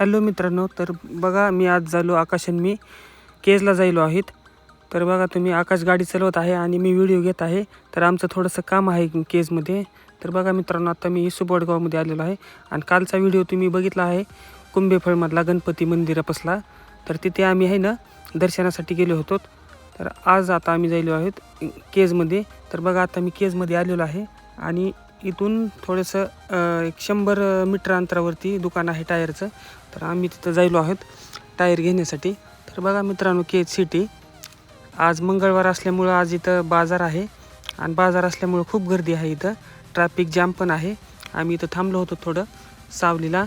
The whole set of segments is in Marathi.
हॅलो मित्रांनो तर बघा मी आज झालो आकाश आणि मी केजला जायलो आहेत. तर बघा तुम्ही आकाश गाडी चालवत आहे आणि मी व्हिडिओ घेत आहे. तर आमचं थोडंसं काम आहे केजमध्ये. तर बघा मित्रांनो आता मी इसुबडगावमध्ये आलेलो आहे. आणि कालचा व्हिडिओ तुम्ही बघितला आहे कुंभेफळमधला गणपती मंदिरापासला. तर तिथे आम्ही आहे ना दर्शनासाठी गेलो होतो. तर आज आता आम्ही जायलो आहोत केजमध्ये. तर बघा आता मी केजमध्ये आलेलो आहे. आणि इथून थोडंसं एक शंभर मीटर अंतरावरती दुकान आहे टायरचं. तर आम्ही तिथं जायलो आहोत टायर घेण्यासाठी. तर बघा मित्रांनो केज सिटी आज मंगळवार असल्यामुळं आज इथं बाजार आहे आणि बाजार असल्यामुळं खूप गर्दी आहे इथं. ट्रॅफिक जाम पण आहे. आम्ही इथं थांबलो होतो थोडं सावलीला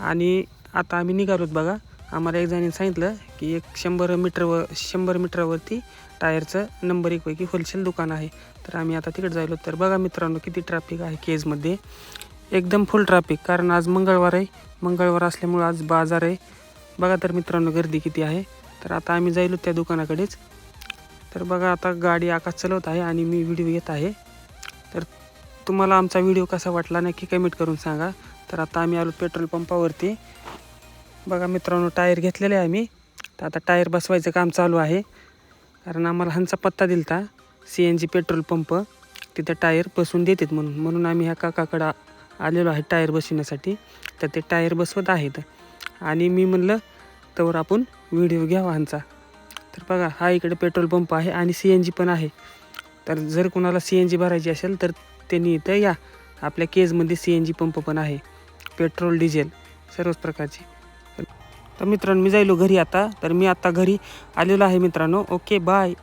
आणि आता आम्ही निघालोत बघा. आम्हाला एक जणांनी सांगितलं की एक शंभर मीटरवर शंभर मीटरवरती टायरचं नंबर एकपैकी होलसेल दुकान आहे. तर आम्ही आता तिकडे जायलो. तर बघा मित्रांनो किती ट्रॅफिक आहे केजमध्ये. एकदम फुल ट्रॅफिक कारण आज मंगळवार आहे. मंगळवार असल्यामुळं आज बाजार आहे. बघा तर मित्रांनो गर्दी किती आहे. तर आता आम्ही जायलो त्या दुकानाकडेच. तर बघा आता गाडी आकाश चालवत आहे आणि मी व्हिडिओ घेत आहे. तर तुम्हाला आमचा व्हिडिओ कसा वाटला नक्की कमेंट करून सांगा. तर आता आम्ही आलो पेट्रोल पंपावरती बघा मित्रांनो टायर घेतलेले आहे आम्ही तर आता टायर बसवायचं काम चालू आहे. कारण आम्हाला ह्यांचा पत्ता दिलता C N G petrol pump. तिथं टायर बसवून देतात म्हणून. म्हणून आम्ही ह्या काकाकडं आलेलो आहे टायर बसवण्यासाठी. तर ते टायर बसवत आहेत. आणि मी म्हणलं तर आपण व्हिडिओ घ्यावा ह्यांचा तर बघा हा इकडे पेट्रोल पंप आहे आणि सी एन जी पण आहे. तर जर कोणाला सी एन जी भरायची असेल तर त्यांनी इथं या. आपल्या केजमध्ये सी एन जी पंप पण आहे. पेट्रोल डिझेल सर्वच प्रकारचे. तर मित्रांनो मी जायलो घरी आता. तर मी आता घरी आलेलो आहे मित्रांनो. Okay bye.